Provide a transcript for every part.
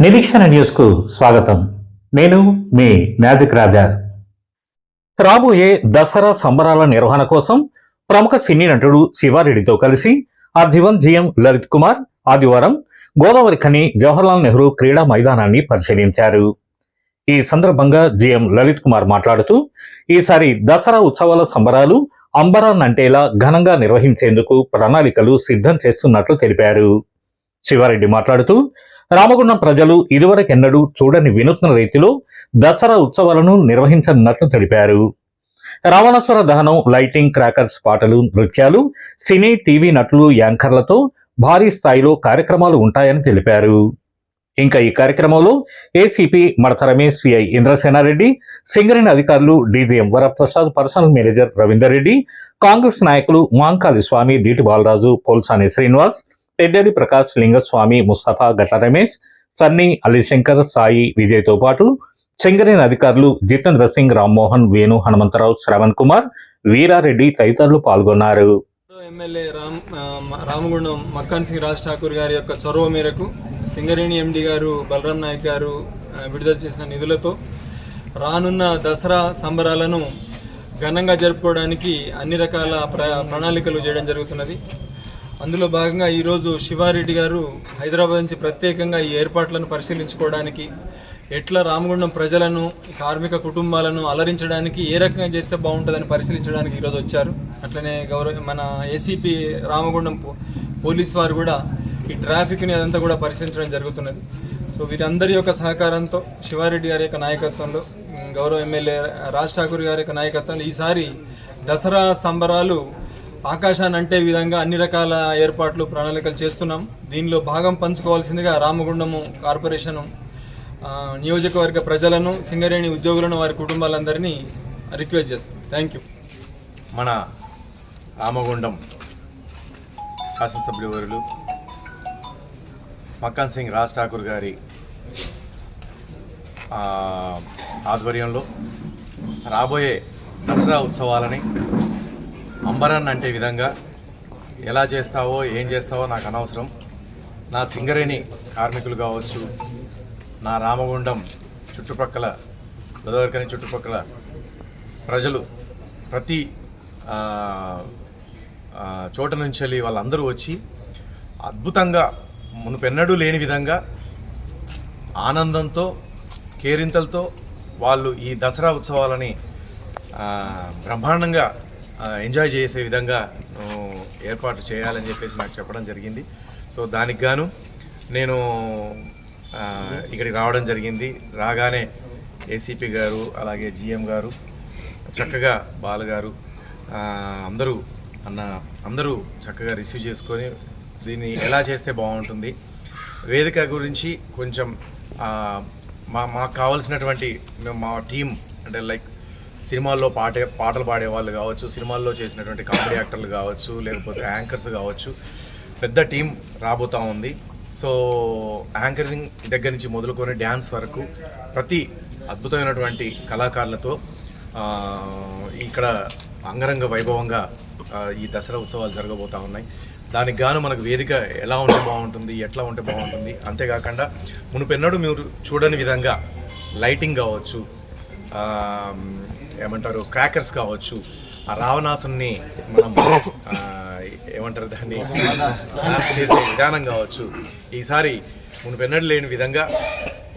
నిరీక్షణ న్యూస్కు స్వాగతం. నేను మీ మ్యాజిక్ రాజా. రాబోయే దసరా సంబరాల నిర్వహణ కోసం ప్రముఖ సినీ నటుడు శివారెడ్డితో కలిసి ఆర్జీవన్ జిఎం లలిత్ కుమార్ ఆదివారం గోదావరి ఖని జవహర్లాల్ నెహ్రూ క్రీడా మైదానాన్ని పరిశీలించారు. ఈ సందర్భంగా జిఎం లలిత్ కుమార్ మాట్లాడుతూ ఈసారి దసరా ఉత్సవాల సంబరాలు అంబరాన్నంటేలా ఘనంగా నిర్వహించేందుకు ప్రణాళికలు సిద్ధం చేస్తున్నట్లు తెలిపారు. శివారెడ్డి మాట్లాడుతూ రామగుండం ప్రజలు ఇదివరకెన్నడూ చూడని వినూత్న రీతిలో దసరా ఉత్సవాలను నిర్వహించనున్నట్లు తెలిపారు. రావణాసుర దహనం లైటింగ్ క్రాకర్స్ పాటలు నృత్యాలు సినీ టీవీ నటులు యాంకర్లతో భారీ స్థాయిలో కార్యక్రమాలు ఉంటాయని తెలిపారు. ఇంకా ఈ కార్యక్రమంలో ఏసీపీ మడత రమేష్ సిఐ ఇంద్రసేనారెడ్డి సింగరేణి అధికారులు DGM Varaprasad personal manager Ravinder Reddy Congress నాయకులు మాంకాలి స్వామి దీటి బాలరాజు పోల్సాని శ్రీనివాస్ పెద్దడి ప్రకాష్ లింగస్వామి ముస్తఫా గట్ల రమేష్ సన్నీ అలీశంకర్ సాయి విజయ్తో పాటు సింగరేణి అధికారులు జితేంద్ర సింగ్ రామ్మోహన్ వేణు హనుమంతరావు శ్రవణ్ కుమార్ వీరారెడ్డి తదితరులు పాల్గొన్నారు. ఎమ్మెల్యే రామ్ రామగుండం మక్కాన్ సింగ్ రాజ్ ఠాకూర్ గారి యొక్క చొరవ మేరకు సింగరేణి ఎండి గారు బలరాం నాయక్ గారు విడుదల చేసిన నిధులతో రానున్న దసరా సంబరాలను ఘనంగా జరుపుకోవడానికి అన్ని రకాల ప్రణాళికలు చేయడం జరుగుతున్నది. అందులో భాగంగా ఈరోజు శివారెడ్డి గారు హైదరాబాద్ నుంచి ప్రత్యేకంగా ఈ ఏర్పాట్లను పరిశీలించుకోవడానికి ఎట్లా రామగుండం ప్రజలను కార్మిక కుటుంబాలను అలరించడానికి ఏ రకంగా చేస్తే బాగుంటుందని పరిశీలించడానికి ఈరోజు వచ్చారు. అట్లనే గౌరవ మన ఏసీపీ రామగుండం పో- పోలీస్ వారు కూడా ఈ ట్రాఫిక్ని అదంతా కూడా పరిశీలించడం జరుగుతున్నది. సో వీరందరి యొక్క సహకారంతో శివారెడ్డి గారి యొక్క నాయకత్వంలో గౌరవ ఎమ్మెల్యే రాజ్ ఠాకూర్ గారి యొక్క నాయకత్వంలో ఈసారి దసరా సంబరాలు ఆకాశాన్ని అంటే విధంగా అన్ని రకాల ఏర్పాట్లు ప్రణాళికలు చేస్తున్నాం. దీనిలో భాగం పంచుకోవాల్సిందిగా రామగుండము కార్పొరేషను నియోజకవర్గ ప్రజలను సింగరేణి ఉద్యోగులను వారి కుటుంబాలందరినీ రిక్వెస్ట్ చేస్తాం. థ్యాంక్ యూ మన రామగుండం శాసనసభ్యులు మక్కన్ సింగ్ రాజ్ ఠాకూర్ గారి ఆధ్వర్యంలో రాబోయే దసరా ఉత్సవాలని అంబరన్ అంటే విధంగా ఎలా చేస్తావో ఏం చేస్తావో నాకు అనవసరం. నా సింగరేణి కార్మికులు కావచ్చు నా రామగుండం చుట్టుపక్కల గోదావరికని చుట్టుపక్కల ప్రజలు ప్రతి చోట నుంచి వెళ్ళి వాళ్ళందరూ వచ్చి అద్భుతంగా మునుపెన్నడూ లేని విధంగా ఆనందంతో కేరింతలతో వాళ్ళు ఈ దసరా ఉత్సవాలని బ్రహ్మాండంగా ఎంజాయ్ చేసే విధంగా ఏర్పాటు చేయాలని చెప్పేసి నాకు చెప్పడం జరిగింది. సో దానికి గాను నేను ఇక్కడికి రావడం జరిగింది. రాగానే ఏసీపీ గారు అలాగే జిఎం గారు చక్కగా బాలు గారు అందరూ అన్న అందరూ చక్కగా రిసీవ్ చేసుకొని దీన్ని ఎలా చేస్తే బాగుంటుంది? వేదిక గురించి కొంచెం మా మాకు కావాల్సినటువంటి మేము మా టీం అంటే లైక్ సినిమాల్లో పాటే పాటలు పాడే వాళ్ళు కావచ్చు సినిమాల్లో చేసినటువంటి కామెడీ యాక్టర్లు కావచ్చు లేకపోతే యాంకర్స్ కావచ్చు పెద్ద టీం రాబోతా ఉంది. సో యాంకరింగ్ దగ్గర నుంచి మొదలుకొని డ్యాన్స్ వరకు ప్రతి అద్భుతమైనటువంటి కళాకారులతో ఇక్కడ అంగరంగ వైభవంగా ఈ దసరా ఉత్సవాలు జరగబోతా ఉన్నాయి. దానికి గాను మనకు వేదిక ఎలా ఉంటే బాగుంటుంది ఎట్లా ఉంటే బాగుంటుంది అంతేకాకుండా మునుపెన్నడూ మీరు చూడని విధంగా లైటింగ్ కావచ్చు ఏమంటారు క్రాకర్స్ కావచ్చు ఆ రావణాసుని మనం ఏమంటారు దాన్ని? చేసే విధానం కావచ్చు. ఈసారి మునుపెన్నడూ లేని విధంగా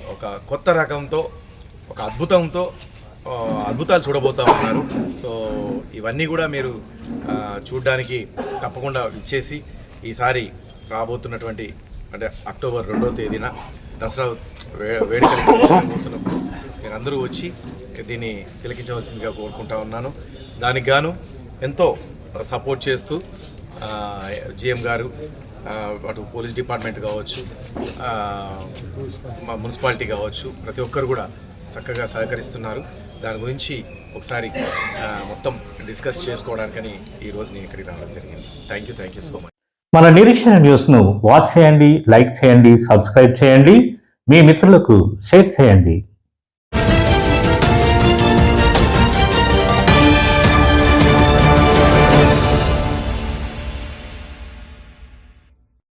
ఒక కొత్త రకంతో ఒక అద్భుతంతో అద్భుతాలు చూడబోతా ఉన్నారు సో ఇవన్నీ కూడా మీరు చూడడానికి తప్పకుండా ఇచ్చేసి ఈసారి రాబోతున్నటువంటి అంటే అక్టోబర్ రెండవ తేదీన దసరా వే వేడుకలు మీరందరూ వచ్చి దీన్ని తిలకించవలసిందిగా కోరుకుంటా ఉన్నాను. దానికి గాను ఎంతో సపోర్ట్ చేస్తూ జిఎం గారు అటు పోలీస్ డిపార్ట్మెంట్ కావచ్చు మా మున్సిపాలిటీ కావచ్చు ప్రతి ఒక్కరు కూడా చక్కగా సహకరిస్తున్నారు. దాని గురించి ఒకసారి మొత్తం డిస్కస్ చేసుకోవడానికని ఈరోజు నేను ఇక్కడికి రావడం జరిగింది. Thank you thank you so much. మన నిరీక్షణ న్యూస్ను వాచ్ చేయండి లైక్ చేయండి సబ్స్క్రైబ్ చేయండి. మీ మిత్రులకు షేర్ చేయండి.